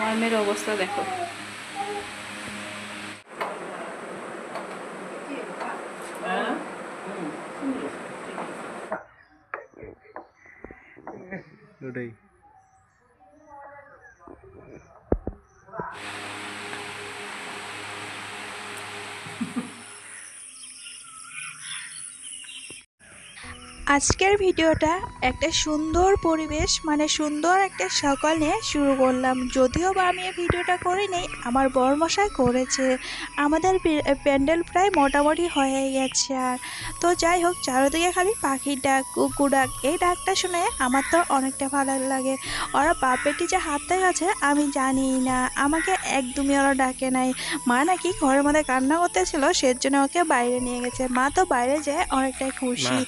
আমার মেয়ের অবস্থা দেখো ওটাই আজকের ভিডিওটা একটা সুন্দর পরিবেশ মানে সুন্দর একটা সকাল নিয়ে শুরু করলাম। যদিও বা আমি এই ভিডিওটা করিনি আমার বরমশাই করেছে। আমাদের প্যান্ডেল প্রায় মোটামুটি হয়ে গেছে। আর তো যাই হোক চারিদিকে খালি পাখির ডাক কুকুর ডাক এই ডাকটা শুনে আমার তো অনেকটা ভালো লাগে। ওরা বাপেটি যে হাতটা গেছে আমি জানি না। আমাকে একদমই ওরা ডাকে নাই। মা নাকি ঘরের মধ্যে কান্না করতেছিল সেজন্য ওকে বাইরে নিয়ে গেছে। মা তো বাইরে যেয়ে অনেকটাই খুশি।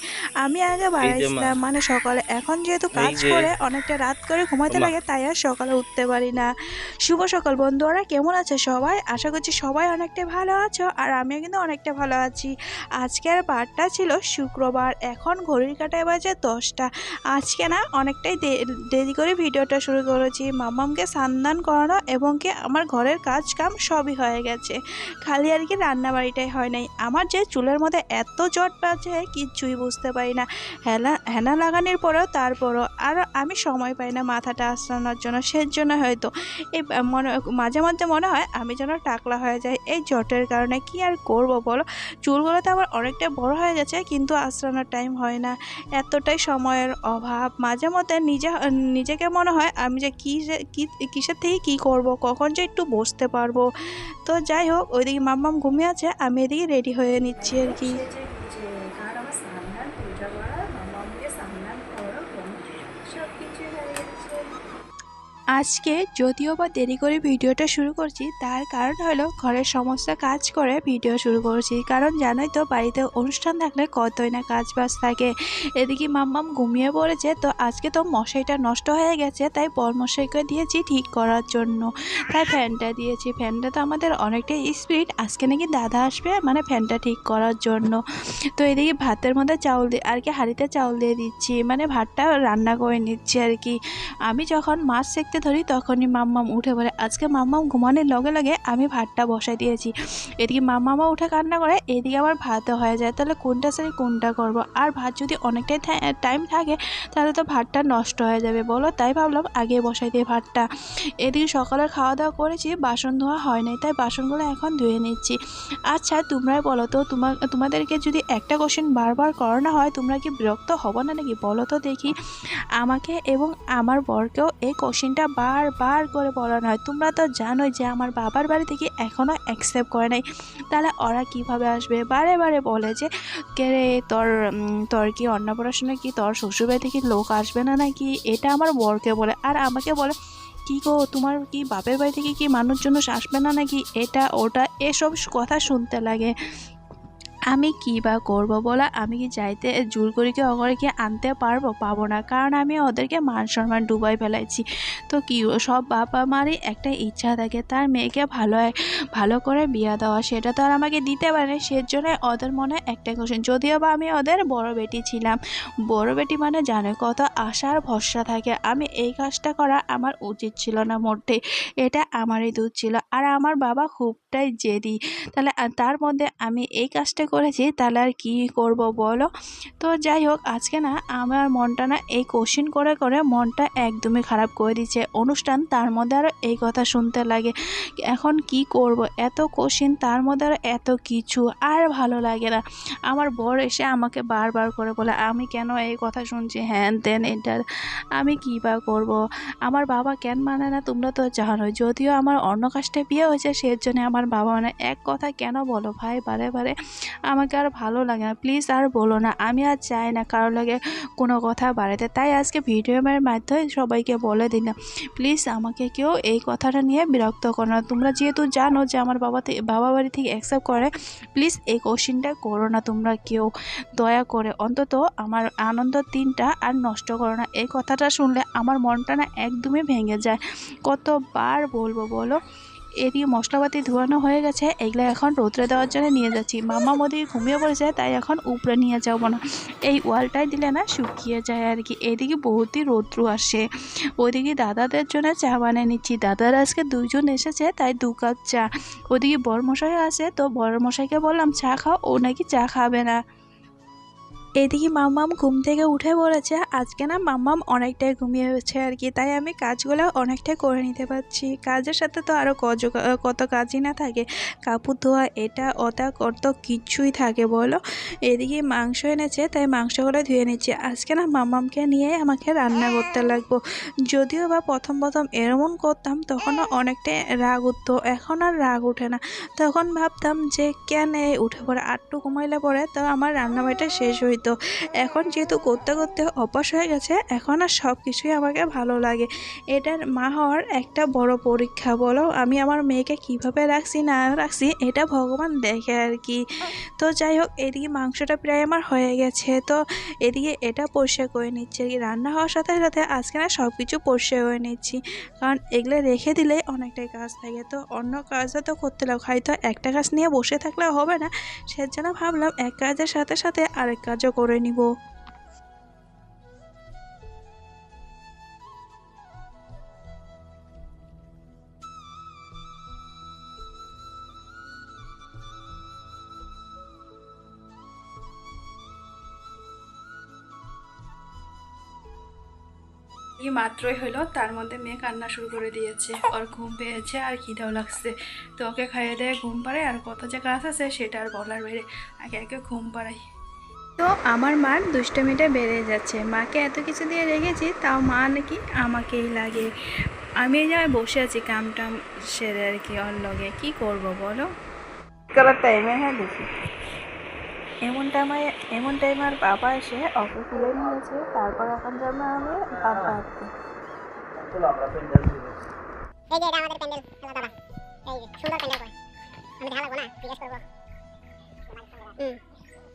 আমি আগে বাড়াইছিলাম মানে সকালে। এখন যেহেতু কাজ করে অনেকটা রাত করে ঘুমাতে লাগে তাই আর সকালে উঠতে পারি না। শুভ সকাল বন্ধুরা কেমন আছে সবাই? আশা করছি সবাই অনেকটা ভালো আছো আর আমিও কিন্তু অনেকটা ভালো আছি। আজকের বারটা ছিল শুক্রবার এখন ঘড়ির কাটায় বাজে দশটা। আজকে না অনেকটাই দেরি করে ভিডিওটা শুরু করেছি। মামামকে সান্দান করানো এবং কি আমার ঘরের কাজ কাম সবই হয়ে গেছে। খালি আর কি রান্না বাড়িটাই হয় নাই। আমার যে চুলের মধ্যে এত জট বাজে কিচ্ছুই বুঝতে পারি না। হেনা হেনা লাগানোর পরেও তারপরও আর আমি সময় পাই না মাথাটা আসানোর জন্য সের জন্য হয়তো। এই মনে, মাঝে মধ্যে মনে হয় আমি যেন টাকলা হয়ে যাই, এই জটের কারণে কি আর করব বলো? চুলগুলো তো আমার অনেকটা বড় হয়ে গেছে, কিন্তু আশ্রানোর টাইম হয় না। এতটাই সময়ের অভাব। মাঝে মধ্যে নিজে, নিজেকে মনে হয় আমি যে কী যে, কী, কিসের থেকে কী করব, কখন যে একটু বসতে পারব। তো যাই হোক, ওইদিকে মাম্মাম ঘুমিয়ে আছে, আমি এদিকে রেডি হয়ে নিচ্ছি আর কি। কার আমার স্নান করো সব কিছু হয়ে গেছে আজকে যদিও বা দেরি করে ভিডিওটা শুরু করছি, তার কারণ হলো ঘরের সমস্ত কাজ করে ভিডিও শুরু করছি। কারণ জানোই তো, বাড়িতে অনুষ্ঠান থাকলে কতই না কাজ বাজ থাকে। এদিকে মাম্মাম ঘুমিয়ে পড়েছে, তো আজকে তো মশাইটা নষ্ট হয়ে গেছে, তাই বরমশাইকে দিয়েছি ঠিক করার জন্য। তাই ফ্যানটা দিয়েছি। ফ্যানটা তো আমাদের অনেকটাই স্পিড আজকে নাকি দাদা আসবে মানে ফ্যানটা ঠিক করার জন্য। তো এদিকে ভাতের মধ্যে চাউল দিয়ে, আর কি হাঁড়িতে চাউল দিয়ে দিচ্ছি মানে ভাতটা রান্না করে নিচ্ছি আর কি। আমি যখন মাছ সেঁকতে ধরি, তখনই মাম্মাম উঠে পড়ে আজকে মাম্মাম ঘুমানোর লগে লগে আমি ভাতটা বসাই দিয়েছি। এদিকে মাম্মামা উঠে কান্না করে, এদিকে আবার ভাতও হয়ে যায়। তাহলে কোনটা সারি কোনটা করব? আর ভাত যদি অনেকটাই টাইম থাকে, তাহলে তো ভাতটা নষ্ট হয়ে যাবে, বলো? তাই ভাবলাম আগে বসাই দিয়ে ভাতটা। এদিকে সকালের খাওয়া দাওয়া করেছি, বাসন ধোয়া হয় নাই, তাই বাসনগুলো এখন ধুয়ে নিচ্ছি। আচ্ছা তোমরাই বলো তো তোমার তোমাদেরকে যদি একটা কোশ্চেন বারবার করানো হয়, তোমরা কি বিরক্ত হব না নাকি? বলো তো দেখি। আমাকে এবং আমার বরকেও এই কোশ্চেনটা বারবার করে বলানো হয় তোমরা তো জানোই যে আমার বাবার বাড়ি থেকে এখনও অ্যাকসেপ্ট করে নাই। তাহলে ওরা কীভাবে আসবে? বারে বারে বলে যে, কে রে, তোর তোর কি অন্নপ্রাশনে কি? তোর শ্বশুরবাড়ি থেকে লোক আসবে না নাকি? এটা আমার বরকে বলে। আর আমাকে বলে, কি গো, তোমার কি বাপের বাড়ি থেকে কি মানুষজন আসবে না নাকি? এটা, ওটা, এসব কথা শুনতে লাগে। আমি কী বা করব বলো আমি কি যাইতে জোর করে কি অগরে কি আনতে পারব? পাবো না। কারণ আমি ওদেরকে মান সম্মান ডুবাই ফেলাইছি। তো কি সব বাবা মারই একটা ইচ্ছা থাকে। তার মেয়েকে ভালো ভালো করে বিয়ে দেওয়া সেটা তো আর আমাকে দিতে পারে সেজন্য ওদের মনে একটা কোশ্চেন যদিও বা আমি ওদের বড় বেটি ছিলাম। বড় বেটি মানে জানে কত আশার ভরসা থাকে। আমি এই কাজটা করা আমার উচিত ছিল না মোটেই। এটা আমারই দুধ ছিল। আর আমার বাবা খুবটাই জেদি। তাহলে তার মধ্যে আমি এই কাজটা করেছি, তাহলে আর কী করব বলো? তো যাই হোক, আজকে না আমার মনটা না এই কোশ্চিন করে করে মনটা একদমই খারাপ করে দিচ্ছে। অনুষ্ঠান তার মধ্যে আরও এই কথা শুনতে লাগে, এখন কি করব? এত কোশ্চিন তার মধ্যে আরও এত কিছু আর ভালো লাগে না। আমার বর এসে আমাকে বারবার করে বলে, আমি কেন এই কথা শুনছি? হ্যান তেন এটা, আমি কী বা করব? আমার বাবা কেন মানে না, তোমরা তো জানো যদিও আমার অন্য কাজটা বিয়ে হয়েছে সের জন্য আমার বাবা মানে এক কথা কেন বলো? ভাই, বারে বারে আমাকে আর ভালো লাগে না। প্লিজ আর বলো না, আমি আর চাই না কারোর লাগে কোনো কথা বাড়াতে। তাই আজকে ভিডিওর মাধ্যমে সবাইকে বলে দিলাম প্লিজ আমাকে কেউ এই কথাটা নিয়ে বিরক্ত করো না। তোমরা যেহেতু জানো যে আমার বাবা বাবা বাড়ি থেকে অ্যাকসেপ্ট করে প্লিজ এই কোশ্চিনটা করো না তোমরা কেউ। দয়া করে, অন্তত আমার আনন্দ দিনটা আর নষ্ট করো না। এই কথাটা শুনলে আমার মনটা না একদমই ভেঙে যায়। কতবার বলব বলো? এদিকে মশলাপাতি ধোয়ানো হয়ে গেছে, এগুলো এখন রোদ্রে দেওয়ার জন্য নিয়ে যাচ্ছি। মামা ওদিকে ঘুমিয়ে পড়েছে, তাই এখন উপরে নিয়ে যাব না। এই ওয়ালটাই দিলে না শুকিয়ে যায় আর কি। এদিকে বহুতই রৌদ্র আসে। ওইদিকে দাদাদের জন্য চা বানিয়ে নিচ্ছি। দাদারা আজকে দুইজন এসেছে, তাই দু কাপ চা। ওদিকে বড়মশাই আছে, তো বড়মশাইকে বললাম, চা খাও, ও নাকি চা খাবে না। এদিকে মাম্মাম ঘুম থেকে উঠে বলেছে, আজকে না মাম্মাম অনেকটাই ঘুমিয়েছে আর কি, তাই আমি কাজগুলো অনেকটাই করে নিতে পারছি। কাজের সাথে তো আরও কজ, কত কাজই না থাকে। কাপড় ধোয়া, এটা, ওটা কত কিচ্ছুই থাকে, বলো? এদিকে মাংস এনেছে, তাই মাংসগুলো ধুয়ে নিচ্ছি। আজকে না মাম্মামকে নিয়ে আমাকে রান্না করতে লাগবো। যদিও বা প্রথম প্রথম এরমন করতাম তখনও অনেকটাই রাগ উঠতো। এখন আর রাগ ওঠে না। তখন ভাবতাম যে কেন উঠে পড়ে, আটটু ঘুমাইলে পরে তো আমার রান্নাবাড়িটা শেষ হইতো। এখন যেহেতু করতে করতে অভ্যাস হয়ে গেছে, এখন আর সব কিছুই আমাকে ভালো লাগে। এটার মা হওয়ার একটা বড় পরীক্ষা, বলো? আমি আমার মেয়েকে কীভাবে রাখছি, না রাখছি, এটা ভগবান দেখে আর কি। তো যাই হোক, এদিকে মাংসটা প্রায় আমার হয়ে গেছে। তো এদিকে এটা পরিষ্কার করে নিচ্ছে। আর কি রান্না হওয়ার সাথে সাথে আজকে না সব কিছু পরিষ্কার করে নিচ্ছি। কারণ এগুলো রেখে দিলে অনেকটাই কাজ থাকে। তো অন্য কাজও তো করতে লাগবে হয়তো একটা কাজ নিয়ে বসে থাকলে হবে না। সেজন্য ভাবলাম এক কাজের সাথে সাথে আরেক কাজও করে নিব। মাত্রই হলো তার মধ্যে মেয়ে কান্না শুরু করে দিয়েছে। ওর ঘুম পেয়েছে আর খিদেও লাগছে। তো ওকে খাইয়ে দেয় ঘুম পাড়ায় আর কত যে কাজ আছে সেটা আর বলার বাইরে। আগে আগে ঘুম পাড়াই। তো আমার মার দুষ্টমিটা বেড়ে যাচ্ছে। মাকে এত কিছু দিয়ে রেখেছি তাও মা নাকি আমাকেই লাগে। আমি এই জায়গায় বসে আছি কাম টাম সেরে আর কি ওর লগে। কী করব বলো? করার টাইমে হ্যাঁ দেখি। এমন টাইমে এমন টাইমে আর বাবা এসে ওকে তুলে নিয়েছে তারপর এখন যাব আমি বাবা আনতে। এই যে এটা আমাদের প্যান্ডেল খেলা দাদা এই যে সুন্দর প্যান্ডেল করে আমি ঢালাবো না জিজ্ঞেস করব। হুম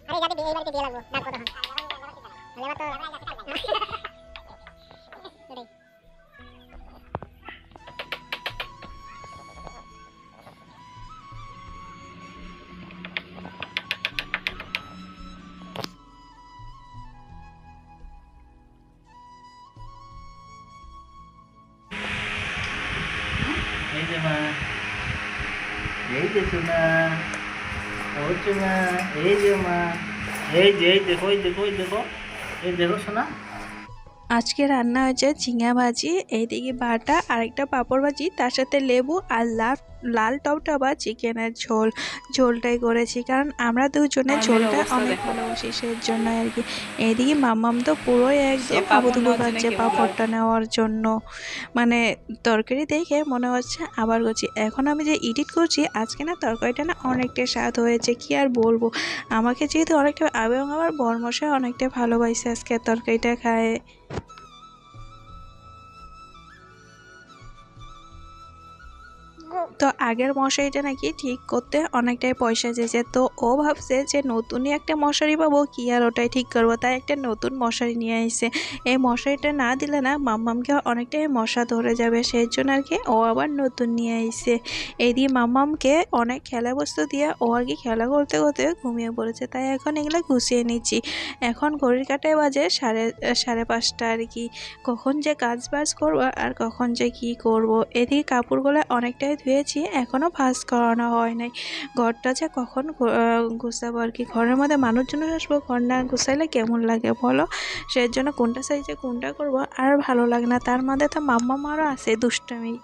আরে যাতে এই বাড়িতে দিয়ে লাগবো দাঁড় কত হন তো এটাই। এই যে মা এই যে মা, এই যে দেখো, এই দেখো এই দেখো এই দেখো শোনা আজকে রান্না হয়েছে ঝিঙা ভাজি এইদিকে বাটা আর একটা পাঁপড় ভাজি, তার সাথে লেবু আর লাল লাল টপটা বা চিকেনের ঝোল ঝোলটাই করেছি। কারণ আমরা দুজনে ঝোলটা অনেক ভালোবাসি সেই জন্য আর কি। এইদিকে মাম্মাম তো পুরোই একদম জন্য খাচ্ছে পাঁপড়টা নেওয়ার জন্য। মানে তরকারি দেখে মনে হচ্ছে আবার করছি। এখন আমি যে এডিট করছি আজকে না তরকারিটা না অনেকটা স্বাদ হয়েছে কি আর বলব? আমাকে যেহেতু অনেকটা এবং আমার বরমশাই অনেকটা ভালোবাসে আজকে তরকারিটা খায়। আগের মশারিটা নাকি ঠিক করতে অনেকটাই পয়সা চেয়েছে। তো ও ভাবছে যে নতুনই একটা মশারি পাবো, কি আর ওটাই ঠিক করব? তাই একটা নতুন মশারি নিয়ে আসছে এই মশারিটা না দিলে না মাম্মামকে অনেকটাই মশা ধরে যাবে সেই জন্য আর কি ও আবার নতুন নিয়ে আসছে এই দিয়ে মাম্মামকে অনেক খেলা বস্তু দিয়ে ও আর কি খেলা করতে করতে ঘুমিয়ে পড়েছে, তাই এখন এগুলো গুছিয়ে নিচ্ছি। এখন ঘড়ির কাটায় বাজে সাড়ে সাড়ে পাঁচটা আর কি। কখন যে কাজ বাজ করব আর কখন যে কি করব? এদিকে কাপড়গুলো অনেকটাই ধুয়েছি এখনও ভাঁজ করানো হয় নাই। ঘরটা যে কখন গুছাবো আর কি? ঘরের মধ্যে মানুষজন আসব, ঘর না গুছাইলে কেমন লাগে বলো? সেই জন্য কোনটা সাইজে কোনটা করব আর ভালো লাগে না। তার মধ্যে তো মাম্মা মারও আছে দুষ্টামি।